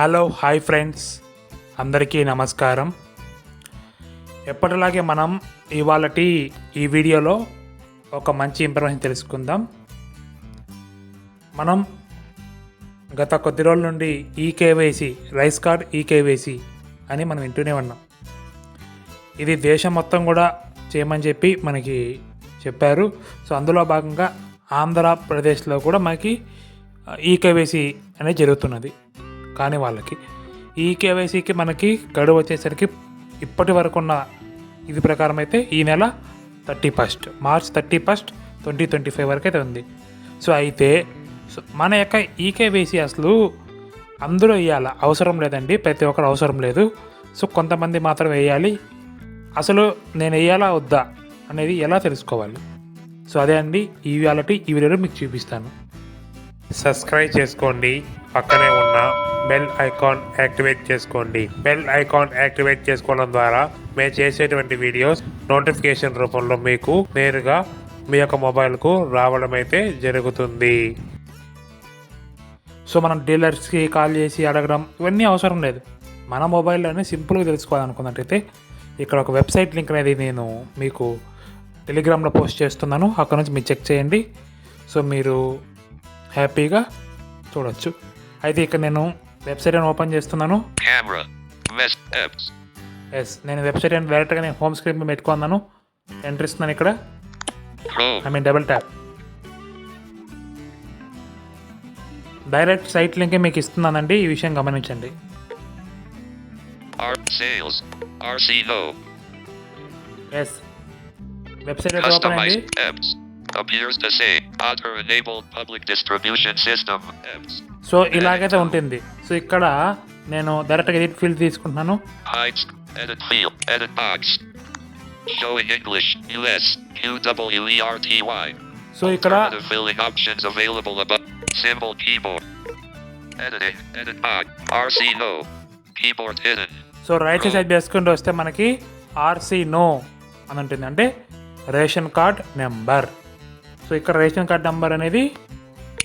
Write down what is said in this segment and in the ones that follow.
Hello hi friends. అందరికీ నమస్కారం. ఎప్పటిలాగే మనం ఇవాళటి ఈ వీడియోలో ఒక మంచి ఇన్ఫర్మేషన్ తెలుసుకుందాం. మనం గత కొద్ది రోజుల నుండి ఈకేవైసీ రైస్ కార్డ్ ఈకేవైసీ అని మనం వింటూనే ఉన్నాం. ఇది దేశం మొత్తం కూడా చేయమని చెప్పి మనకి చెప్పారు. సో అందులో భాగంగా ఆంధ్రప్రదేశ్లో కూడా మనకి ఈకేవైసీ అనేది జరుగుతున్నది. కాని వాళ్ళకి. ఈ కేవైసీకి మనకి గడువు వచ్చేసరికి ఇప్పటి వరకు ఉన్న ఇది ప్రకారం అయితే ఈ నెల thirty first March thirty first twenty twenty five వరకు అయితే ఉంది. సో అయితే సో మన యొక్క ఈకేవైసీ అసలు అందరూ వేయాల అవసరం లేదండి ప్రతి ఒక్కరు అవసరం లేదు. సో కొంతమంది మాత్రం వేయాలి. అసలు నేను వేయాలా వద్దా అనేది ఎలా తెలుసుకోవాలి? సో అదే అండి ఈ వ్యాలిటీ ఈ వీడియోలో మీకు చూపిస్తాను. సబ్స్క్రైబ్ చేసుకోండి. పక్కనే ఉన్న బెల్ ఐకాన్ యాక్టివేట్ చేసుకోండి. బెల్ ఐకాన్ యాక్టివేట్ చేసుకోవడం ద్వారా మేము చేసేటువంటి వీడియోస్ నోటిఫికేషన్ రూపంలో మీకు నేరుగా మీ యొక్క మొబైల్కు రావడం అయితే జరుగుతుంది. సో మనం డీలర్స్కి కాల్ చేసి అడగడం ఇవన్నీ అవసరం లేదు. మన మొబైల్లోనే సింపుల్గా తెలుసుకోవాలనుకున్నట్టయితే ఇక్కడ ఒక వెబ్సైట్ లింక్ అనేది నేను మీకు టెలిగ్రామ్లో పోస్ట్ చేస్తున్నాను. అక్కడ నుంచి మీరు చెక్ చేయండి. సో మీరు హ్యాపీగా చూడొచ్చు. అయితే ఇక్కడ నేను వెబ్సైట్ అని ఓపెన్ చేస్తున్నాను. ఎస్ నేను వెబ్సైట్ అని డైరెక్ట్గా నేను హోమ్ స్క్రీన్ పెట్టుకున్నాను ఎంటర్ ఇస్తున్నాను ఇక్కడ. I mean double tap direct site లింకే మీకు ఇస్తున్నానండి ఈ విషయం గమనించండి. ఎస్ వెబ్సైట్ ఓపెన్ అయింది. Appears to say Otter enabled public distribution system apps. So ఇలాగైతే ఉంటుంది. సో ఇక్కడ నేను డైరెక్ట్ ఎడిట్ ఫీల్ తీసుకుంటున్నాను. సో ఇక్కడ సో రైట్ సైడ్ చేసుకుంటూ వస్తే మనకి ఆర్సి నో అని ఉంటుంది. అంటే రేషన్ కార్డ్ నెంబర్. సో ఇక్కడ రేషన్ కార్డ్ నెంబర్ అనేది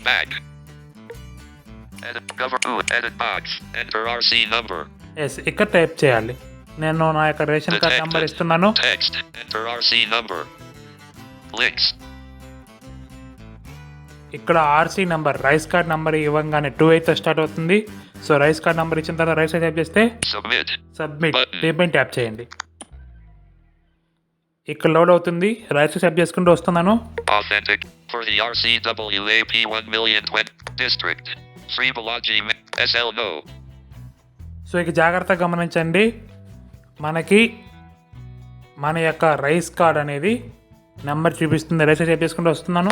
బ్యాక్ ఎస్ ఇక్కడ టైప్ చేయాలి. నేను నా యొక్క రేషన్ కార్డ్ నెంబర్ ఇస్తున్నాను. ఇక్కడ RC number rice card number ఇవ్వగానే టూ అయితే స్టార్ట్ అవుతుంది. సో రైస్ కార్డ్ నెంబర్ ఇచ్చిన తర్వాత రైట్ సైడ్ టైప్ చేస్తే. సబ్మిట్. పేమెంట్ ట్యాప్ చేయండి. ఇక్కడ లోడ్ అవుతుంది. రైట్ సైడ్ టైప్ చేసుకుంటూ వస్తున్నాను. Authentic. సో ఇక జాగ్రత్త గమనించండి. మనకి మన యొక్క రైస్ కార్డ్ అనేది నెంబర్ చూపిస్తుంది. రైస్ చేసుకుంటూ వస్తున్నాను.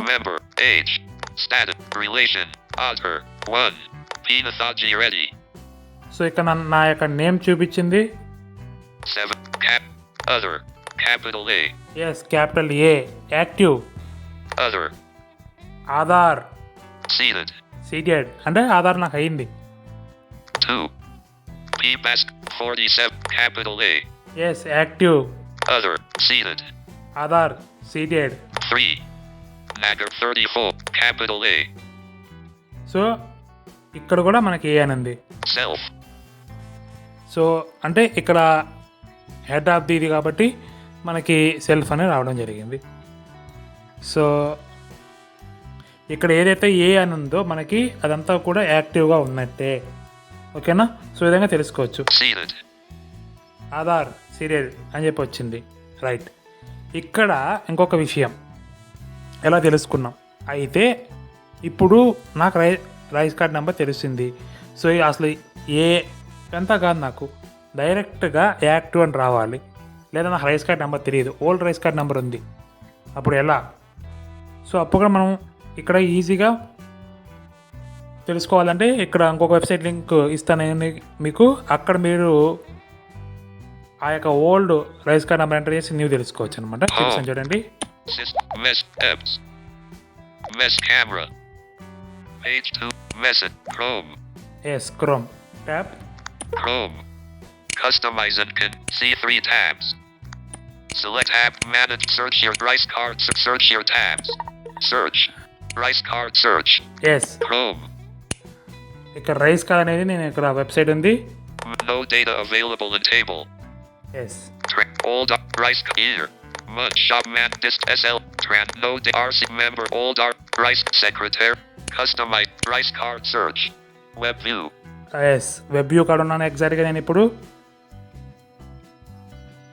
సో ఇక నా యొక్క నేమ్ చూపించింది. Yes capital A active Aadhaar seeded అంటే ఆధార్ నాకు అయింది 2. P. Best. 47. Capital A. Yes active. Aadhaar seeded 3. Nagger 34. Capital A. So ఇక్కడ కూడా మనకి ఏ అని Self. సో అంటే ఇక్కడ హెడ్ ఆఫ్ ది ఇది కాబట్టి మనకి సెల్ఫ్ అని రావడం జరిగింది సో ఇక్కడ ఏదైతే ఏ అని ఉందో మనకి అదంతా కూడా యాక్టివ్గా ఉన్నట్టే. ఓకేనా? సో విధంగా తెలుసుకోవచ్చు. ఆధార్ సీరియల్ అని చెప్పి వచ్చింది. రైట్ ఇక్కడ ఇంకొక విషయం. ఎలా తెలుసుకున్నాం? అయితే ఇప్పుడు నాకు రై రైస్ కార్డ్ నెంబర్ తెలిసింది. సో అసలు ఏ ఎంత కాదు నాకు. డైరెక్ట్గా యాక్టివ్ అని రావాలి. లేదా నాకు రైస్ కార్డ్ నెంబర్ తెలియదు. ఓల్డ్ రైస్ కార్డ్ నెంబర్ ఉంది. అప్పుడు ఎలా? సో అప్పుడు కూడా మనం ఇక్కడ ఈజీగా తెలుసుకోవాలంటే ఇక్కడ ఇంకొక వెబ్సైట్ లింక్ ఇస్తానని మీకు. అక్కడ మీరు ఆ యొక్క old rice card number enter చేసి నీవు తెలుసుకోవచ్చు అనమాట చూడండి. Yes chrome tap chrome customize and can see three tabs search rice card search your tabs search Rice card search. Yes Chrome. ఇక్కడ రైస్ కార్డ్ అనేది నేను ఇక్కడ వెబ్సైట్ ఉంది No data available in table. Yes Tra- old up, rice ear. Mud shop man dist SL. Tran no da- RC member old art rice secretary. Customize rice card search. Web view. Yes web view card ఉన్నాను ఎగ్జాక్ట్గా నేను ఇప్పుడు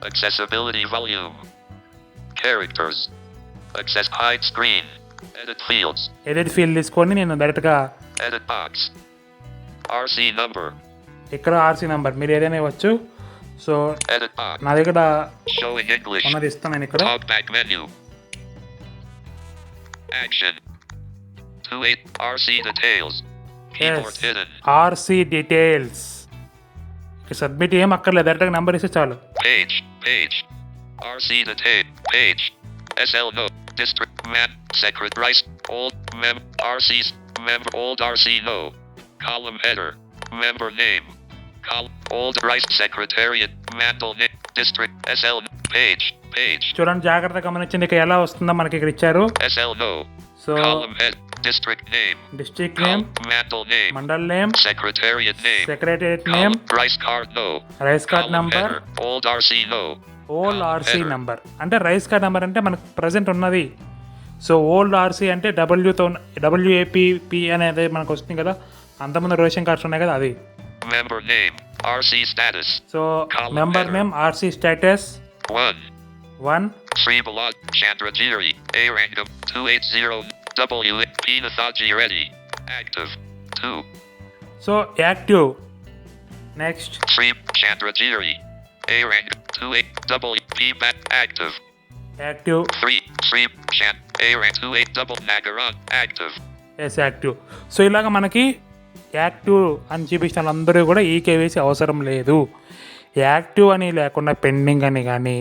Accessibility volume. Characters. Access hide screen. Edit fields. Edit field తీసుకొని నేను డైరెక్ట్గా Edit box. RC number. ఇక్కడ RC number మీరు ఏదైనా ఇవ్వచ్చు సో. నా దగ్గర. ఉన్నది ఇస్తాను నేను ఇక్కడ Talkback menu. Action. 28 RC details. Keyboard hidden. RC details submit ఏం అక్కర్లేదు డైరెక్ట్గా నెంబర్ ఇస్తే చాలు Page. Page. RC detail. Page. SL no. District man. Secret rice. Old mem. RC's. Member old RC no. Column header. Member name. Column. Old rice secretariat. Mandel name. District. SL. Page. Page. చూడండి జాగ్రత్తగా గమనించండి ఇక్కడ ఎలా వస్తుందో మనకి ఇక్కడ ఇచ్చారు SL no. So Column head. District name. Name Column. Mandel name. Mandal name Secretariat name. Name Column. Rice card no. Column number header. Old RC no. Old RC number అంటే రైస్ కార్డ్ నెంబర్ అంటే మనకు present ఉన్నది so old RC అంటే డబ్ల్యూతో డబ్ల్యూఏపీపీ అనేది మనకు వస్తుంది కదా అంతమంది రేషన్ కార్డ్స్ ఉన్నాయి కదా అది. So member. Name RC status 1. One Sri Balad, Chandragiri, A Rangam, 280, W, P Nathaji Reddy. Active. 2. So active next Sri Chandragiri, A Rangam, 28, W, P Bat, active. Active 3. Sri Chan, A Rang, 28, double Nagaran, active. Yes active so ఇలాగ మనకి active అని చూపించిన అందరూ కూడా ఈ KYC అవసరం లేదు active అని లేకుండా పెండింగ్ అని కానీ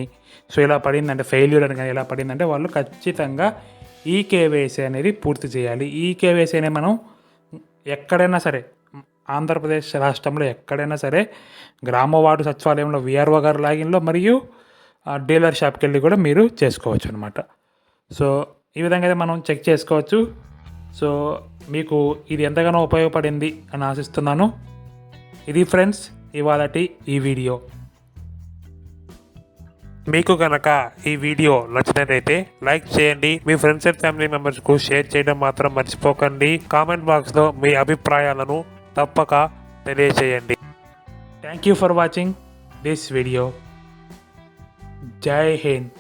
సో ఇలా పడిందంటే ఫెయిల్యూర్ అని కానీ ఇలా పడిందంటే వాళ్ళు ఖచ్చితంగా ఈ కేవైసీ అనేది పూర్తి చేయాలి ఈ కేవైసీ అనేది మనం ఎక్కడైనా సరే ఆంధ్రప్రదేశ్ రాష్ట్రంలో ఎక్కడైనా సరే గ్రామ వార్డు సచివాలయంలో విఆర్ఓ గారు లాగిన్లో మరియు డీలర్ షాప్కి వెళ్ళి కూడా మీరు చేసుకోవచ్చు అనమాట సో ఈ విధంగా అయితే మనం చెక్ చేసుకోవచ్చు. సో మీకు ఇది ఎంతగానో ఉపయోగపడింది అని ఆశిస్తున్నాను. ఇది ఫ్రెండ్స్ ఇవాళటి ఈ వీడియో. మీకు కనుక ఈ వీడియో నచ్చినట్లయితే లైక్ చేయండి. మీ ఫ్రెండ్స్ అండ్ ఫ్యామిలీ మెంబర్స్కు షేర్ చేయడం మాత్రం మర్చిపోకండి. కామెంట్ బాక్స్లో మీ అభిప్రాయాలను తప్పక తెలియచేయండి thank you for watching this video Jai Hind